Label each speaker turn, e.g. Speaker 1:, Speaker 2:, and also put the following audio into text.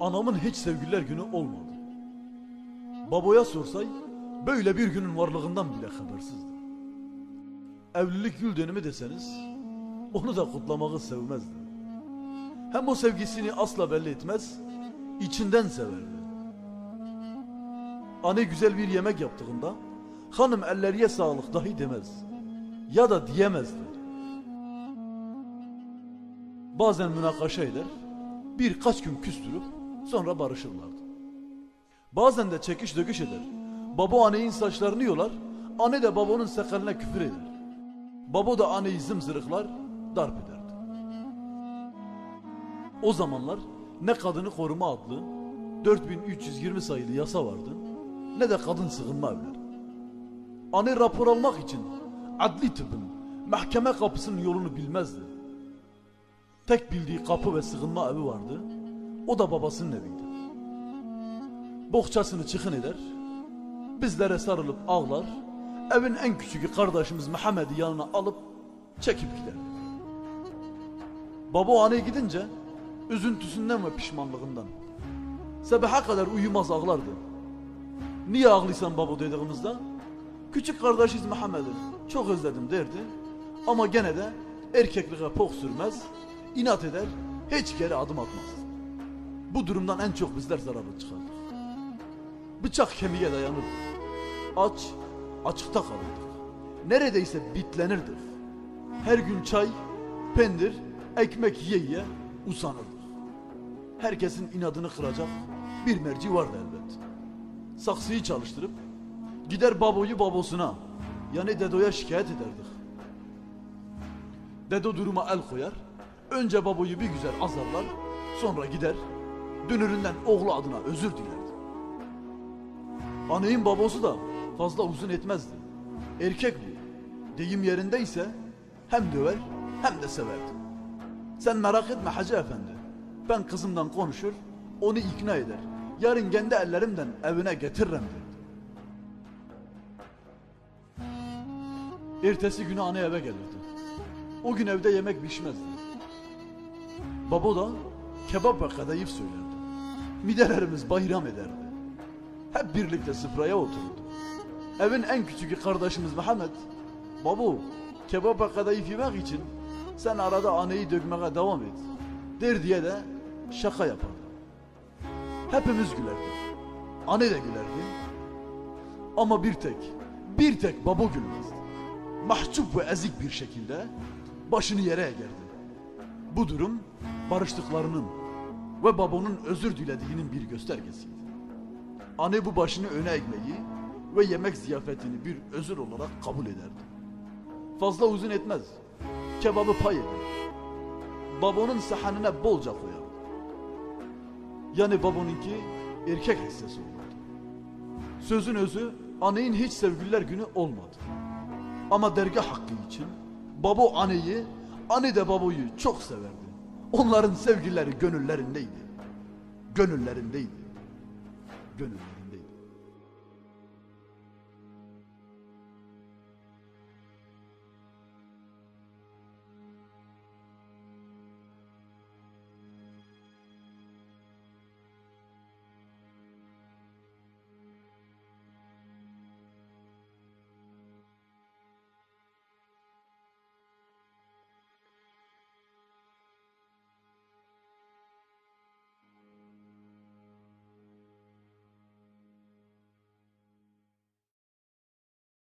Speaker 1: Anamın hiç sevgililer günü olmadı. Babaya sorsay böyle bir günün varlığından bile habersizdi. Evlilik yıl dönümü deseniz onu da kutlamayı sevmezdi. Hem o sevgisini asla belli etmez, içinden severdi. Anne güzel bir yemek yaptığında hanım elleriye sağlık dahi demez. Ya da diyemezdi. Bazen münakaşa eder, birkaç gün küstürüp sonra barışırlardı. Bazen de çekiş döküş eder. Baba annenin saçlarını yolar, anne de babanın sakaline küfür eder. Baba da anneyi zımzırıklar, darp ederdi. O zamanlar ne kadını koruma adlı 4320 sayılı yasa vardı ne de kadın sığınma evleri. Anne rapor almak için adli tıbbın mahkeme kapısının yolunu bilmezdi. Tek bildiği kapı ve sığınma evi vardı. O da babasının eviydi. Bohçasını çıkın eder. Bizlere sarılıp ağlar. Evin en küçüğü kardeşimiz Mehmet'i yanına alıp çekip gider. Baba o anne gidince üzüntüsünden ve pişmanlığından sabaha kadar uyumaz ağlardı. Niye ağlıysan baba dediğimizde küçük kardeşiz Mehmet'i çok özledim derdi ama gene de erkekliğe pok sürmez, inat eder, hiç geri adım atmaz. Bu durumdan en çok bizler zararlı çıkardık. Bıçak kemiğe dayanırdı. Aç, açıkta kalırdık. Neredeyse bitlenirdik. Her gün çay, pendir, ekmek yiye yiye usanırdık. Herkesin inadını kıracak bir merci vardı elbet. Saksıyı çalıştırıp gider baboyu babosuna yani dedoya şikayet ederdik. Dedo duruma el koyar. Önce baboyu bir güzel azarlar. Sonra gider dünüründen oğlu adına özür dilerdi. Anneyin babası da fazla uzun etmezdi. Erkek bu. Deyim yerindeyse hem döver hem de severdi. Sen merak etme Hacı Efendi. Ben kızımdan konuşur, onu ikna eder. Yarın kendi ellerimden evine getiririm derdi. Ertesi günü anne eve gelirdi. O gün evde yemek pişmezdi. Baba da kebap ve kadayıf söylerdi. Midelerimiz bayram ederdi. Hep birlikte sıfraya otururdu. Evin en küçüğü kardeşimiz Mehmet, babu kebap ve kadayıf yemek için sen arada anneyi dökmeye devam et. Der diye de şaka yapardı. Hepimiz gülerdik. Anne de gülerdi. Ama bir tek, bir tek baba gülmezdi. Mahcup ve ezik bir şekilde başını yere eğerdi. Bu durum barıştıklarının ve babanın özür dilediğinin bir göstergesiydi. Anne bu başını öne eğmeyi ve yemek ziyafetini bir özür olarak kabul ederdi. Fazla uzun etmez. Kebabı pay eder. Babanın sahanine bolca koyardı. Yani babanınki erkek hissesi olurdu. Sözün özü annenin hiç sevgililer günü olmadı. Ama dergah hakkı için baba anneyi, anne de babayı çok severdi. Onların sevgileri gönüllerindeydi. Gönüllerindeydi. Gönüllerindeydi.